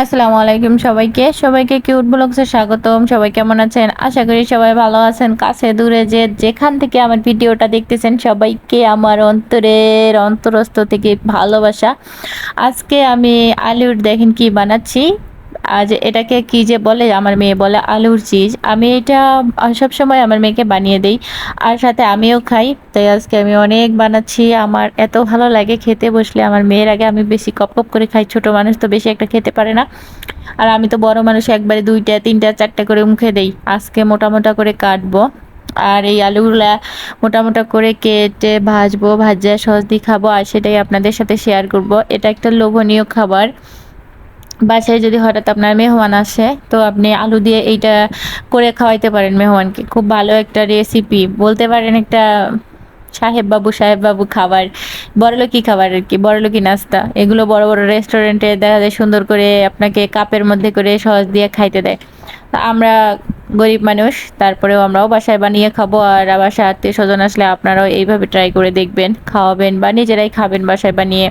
আসসালামু আলাইকুম সবাইকে। সবাইকে কিউট ব্লগসে স্বাগতম। সবাই কেমন আছেন? আশা করি সবাই ভালো আছেন। কাছে, দূরে যে যেখান থেকে আমার ভিডিওটা দেখতেছেন, সবাইকে আমার অন্তরের অন্তরস্থ থেকে ভালোবাসা। আজকে আমি আলুর দেখেন কি বানাচ্ছি। আজ এটাকে কি যে বলে, আমার মেয়ে বলে আলুর চিজ। আমি এটা সব সময় আমার মেয়েকে বানিয়ে দেই, আর সাথে আমিও খাই। তাই আজকে আমি অনেক বানাচ্ছি। আমার এত ভালো লাগে খেতে, বসলে আমার মেয়ের আগে আমি বেশি কপ কপ করে খাই। ছোট মানুষ তো বেশি একটা খেতে পারে না। আর আমি তো বড় মানুষ, একবারে দুইটা, তিনটা, চারটা করে মুখে দেই। আজকে মোটা মোটা করে কাটবো। আর এই আলুগুলা মোটা মোটা করে কেটে ভাজবো ভাজা সস দিয়ে খাব। আর সেটাই আপনাদের সাথে শেয়ার করব। এটা একটা লোভনীয় খাবার। বাসায় যদি হঠাৎ আপনার মেহমান আসে, তো আপনি আলু দিয়ে এইটা করে খাওয়াইতে পারেন মেহমানকে। খুব ভালো একটা রেসিপি বলতে পারেন একটা সাহেব বাবু সাহেব বাবু খাবার। বড়লোকি খাবার আর কি বড়লোকি নাস্তা। এগুলো বড় বড় রেস্টুরেন্টে দেখা যায় সুন্দর করে আপনাকে কাপের মধ্যে করে সহজ দিয়ে খাইতে দেয়। আমরা গরিব মানুষ, তারপরেও আমরাও বাসায় বানিয়ে খাব আর বাসায় আত্মীয় স্বজন আসলে আপনারাও এইভাবে ট্রাই করে দেখবেন, খাওয়াবেন বা নিজেরাই খাবেন বাসায় বানিয়ে।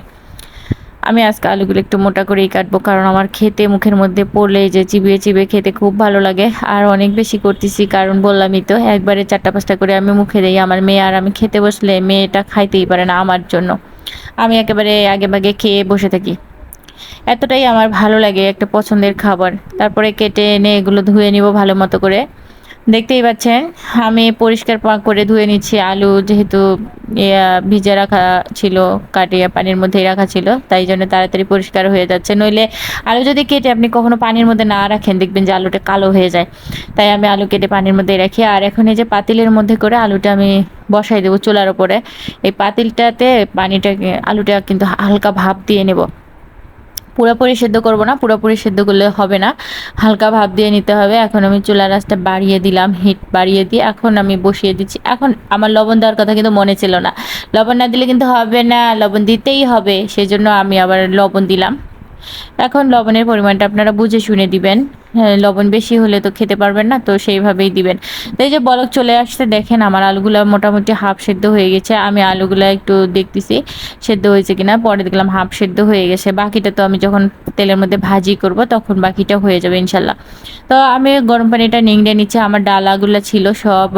আমি আজকে আলুগুলো একটু মোটা করেই কাটবো, কারণ আমার খেতে মুখের মধ্যে পড়লে যে চিবিয়ে চিবিয়ে খেতে খুব ভালো লাগে। আর অনেক বেশি করতেছি, কারণ বললামই তো, একবারে চারটা পাঁচটা করে আমি মুখে দিই। আমার মেয়ে আর আমি খেতে বসলে মেয়েটা খাইতেই পারে না আমার জন্য। আমি একেবারে আগে ভাগে খেয়ে বসে থাকি। এতটাই আমার ভালো লাগে একটা পছন্দের খাবার। তারপরে কেটে এনে এগুলো ধুয়ে নিব ভালো মতো করে। দেখতেই পাচ্ছেন, আমি পরিষ্কার করে ধুয়ে নিচ্ছি আলু, যেহেতু ভিজে রাখা ছিল, কাটিয়ে পানির মধ্যেই রাখা ছিল, তাই জন্য তাড়াতাড়ি পরিষ্কার হয়ে যাচ্ছে। নইলে আলু যদি কেটে আপনি কখনো পানির মধ্যে না রাখেন, দেখবেন যে আলুটা কালো হয়ে যায়। তাই আমি আলু কেটে পানির মধ্যে রাখি। আর এখন এই যে পাতিলের মধ্যে করে আলুটা আমি বসাই দেবো চুলার ওপরে এই পাতিলটাতে পানিটাকে, আলুটা কিন্তু হালকা ভাপ দিয়ে নেব। পুরোপুরি সেদ্ধ করব না, পুরোপুরি সেদ্ধ করলে হবে না। হালকা ভাব দিয়ে নিতে হবে। এখন আমি চুলা রাসটা বাড়িয়ে দিলাম, হিট বাড়িয়ে দিয়ে। এখন আমি বসিয়ে দিচ্ছি। এখন আমার লবণ দেওয়ার কথা কিন্তু মনে ছিল না। লবণ না দিলে কিন্তু হবে না, লবণ দিতেই হবে। সেজন্য আমি আবার লবণ দিলাম। এখন লবণের পরিমাণটা আপনারা বুঝে শুনে দিবেন। হ্যাঁ, লবণ বেশি হলে তো খেতে পারবেন না তো সেইভাবেই দিবেন। তো এই যে বলক চলে আসতে দেখেন আমার আলুগুলো মোটামুটি হাফ সেদ্ধ হয়ে গেছে। আমি আলুগুলো একটু দেখতেছি সেদ্ধ হয়েছে কিনা পরে দেখলাম হাফ সেদ্ধ হয়ে গেছে। বাকিটা তো আমি যখন তেলের মধ্যে ভাজি করব তখন বাকিটা হয়ে যাবে ইনশাল্লাহ। তো আমি গরম পানিটা নিংড়ে নিচ্ছে আমার ডালাগুলো ছিল সব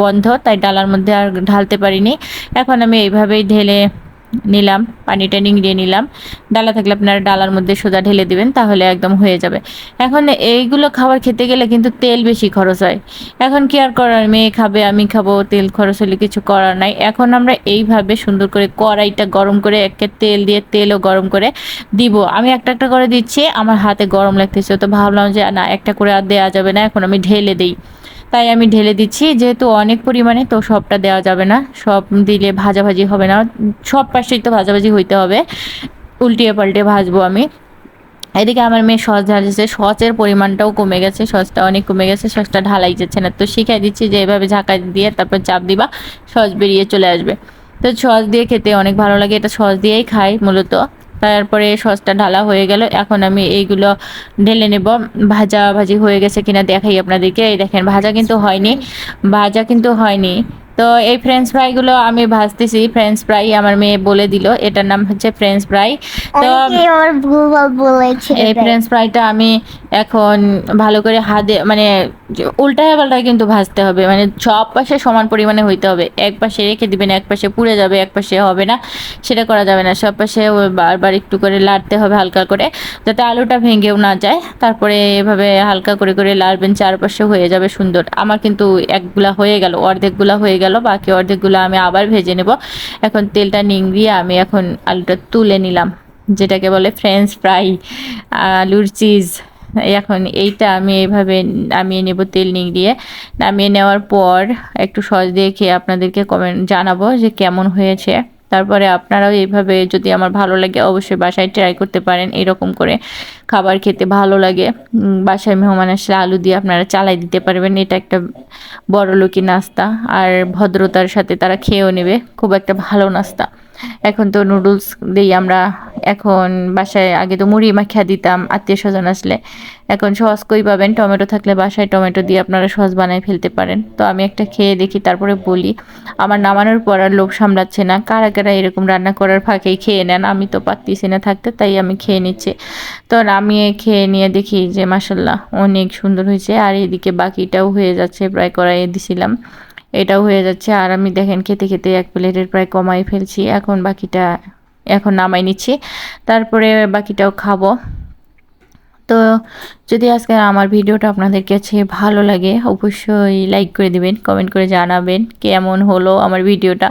বন্ধ তাই ডালার মধ্যে আর ঢালতে পারিনি। এখন আমি এইভাবেই ঢেলে নিলাম পানিটা নিংড়িয়ে নিলাম। ডালা থাকলে আপনারা ডালার মধ্যে সোজা ঢেলে দিবেন, তাহলে একদম হয়ে যাবে। এখন এইগুলো খাবার খেতে গেলে কিন্তু তেল বেশি খরচ হয়। এখন কি আর করার? মেয়ে খাবে, আমি খাব, তেল খরচ হলে কিছু করার নাই। এখন আমরা এইভাবে সুন্দর করে কড়াইটা গরম করে একে তেল দিয়ে তেলও গরম করে দিব। আমি একটা একটা করে দিচ্ছি, আমার হাতে গরম লাগতেছে, তো ভাবলাম যে না, একটা করে আর দেওয়া যাবে না, এখন আমি ঢেলে দিই। তাই আমি ঢেলে দিচ্ছি। যেহেতু অনেক পরিমাণে, তো সবটা দেওয়া যাবে না। সব দিলে ভাজাভাজি হবে না। সব পাশেই তো ভাজাভাজি হইতে হবে। উল্টিয়ে পাল্টে ভাজবো আমি। এদিকে আমার মেয়ে সস ঢালছে। সসের পরিমাণটাও কমে গেছে। সসটা অনেক কমে গেছে। সসটা ঢালাই যাচ্ছে না। তো শিখাই দিচ্ছি যে এভাবে ঝাঁকা দিয়ে তারপর চাপ দিবা, সস বেরিয়ে চলে আসবে। তো সস দিয়ে খেতে অনেক ভালো লাগে। এটা সস দিয়েই খাই মূলত। তারপরে সসটা ঢালা হয়ে গেল। এখন আমি এইগুলো ঢেলে নেব। ভাজা ভাজি হয়ে গেছে কিনা দেখাই আপনাদেরকে। এই দেখেন ভাজা কিন্তু হয়নি। ভাজা কিন্তু হয়নি। তো এই ফ্রেঞ্চ ফ্রাইগুলো আমি ভাজতেছি। ফ্রেঞ্চ ফ্রাই আমার মেয়ে বলে দিল। এটার নাম হচ্ছে ফ্রেঞ্চ ফ্রাই তো এই ফ্রেঞ্চ ফ্রাইটা আমি এখন ভালো করে হাতে মানে উল্টায় পাল্টায় কিন্তু ভাজতে হবে। মানে সব পাশে সমান পরিমাণে হইতে হবে। এক পাশে রেখে দিবেন, এক পাশে পুড়ে যাবে, এক পাশে হবে না। সেটা করা যাবে না। সব পাশে বারবার একটু করে লাড়তে হবে হালকা করে, যাতে আলুটা ভেঙেও না যায়। তারপরে এভাবে হালকা করে করে লাড়বেন, চারপাশে হয়ে যাবে সুন্দর। আমার কিন্তু একগুলা হয়ে গেল, অর্ধেকগুলা হয়ে গেল। বাকি অর্ধেকগুলো আমি আবার ভেজে নেব। এখন তেলটা নিংড়িয়ে আমি এখন আলুটা তুলে নিলাম, যেটাকে বলে ফ্রেঞ্চ ফ্রাই আলুর চিজ এখন এইটা আমি এইভাবে নামিয়ে নেব তেল নিংড়িয়ে। নামিয়ে নেওয়ার পর একটু সস দিয়ে খেয়ে আপনাদেরকে কমেন্ট জানাব যে কেমন হয়েছে। তারপরে আপনারাও এইভাবে যদি আমার ভালো লাগে অবশ্যই বাসায় ট্রাই করতে পারেন, এরকম করে খাবার খেতে ভালো লাগে। বাসায় মেহমান আসলে আলু দিয়ে আপনারা চালাই দিতে পারবেন, এটা একটা বড় লোকি নাস্তা। আর ভদ্রতার সাথে তারা খেয়েও নেবে, খুব একটা ভালো নাস্তা। এখন তো নুডলস দিই আমরা এখন বাসায় আগে তো মুড়ি মাখিয়া দিতাম, আত্মীয় স্বজন আসলে। এখন সস কই পাবেন টমেটো থাকলে বাসায় টমেটো দিয়ে আপনারা সস বানায় ফেলতে পারেন। তো আমি একটা খেয়ে দেখি, তারপরে বলি, আমার নামানোর পর আর লোভ সামলাচ্ছে না। কারা কারা এরকম রান্না করার ফাঁকেই খেয়ে নেন, আমি তো পারতেছি না থাকতে, তাই আমি খেয়ে নিচ্ছি। তো আমি খেয়ে নিয়ে দেখি যে মাসাল্লাহ অনেক সুন্দর হয়েছে। আর এদিকে বাকিটাও হয়ে যাচ্ছে, প্রায় কড়াইয়ে দিছিলাম। এটাও হয়ে যাচ্ছে। আর আমি দেখেন খেতে খেতে এক প্লেটের প্রায় কমাই ফেলছি। এখন বাকিটা, এখন নামাই নিচ্ছি। তারপরে বাকিটাও খাব। তো যদি আজকে আমার ভিডিওটা আপনাদের কাছে ভালো লাগে, অবশ্যই লাইক করে দিবেন, কমেন্ট করে জানাবেন কেমন হলো আমার ভিডিওটা,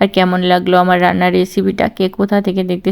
আর কেমন লাগল আমার রান্নার রেসিপিটা কে কোথা থেকে দেখতে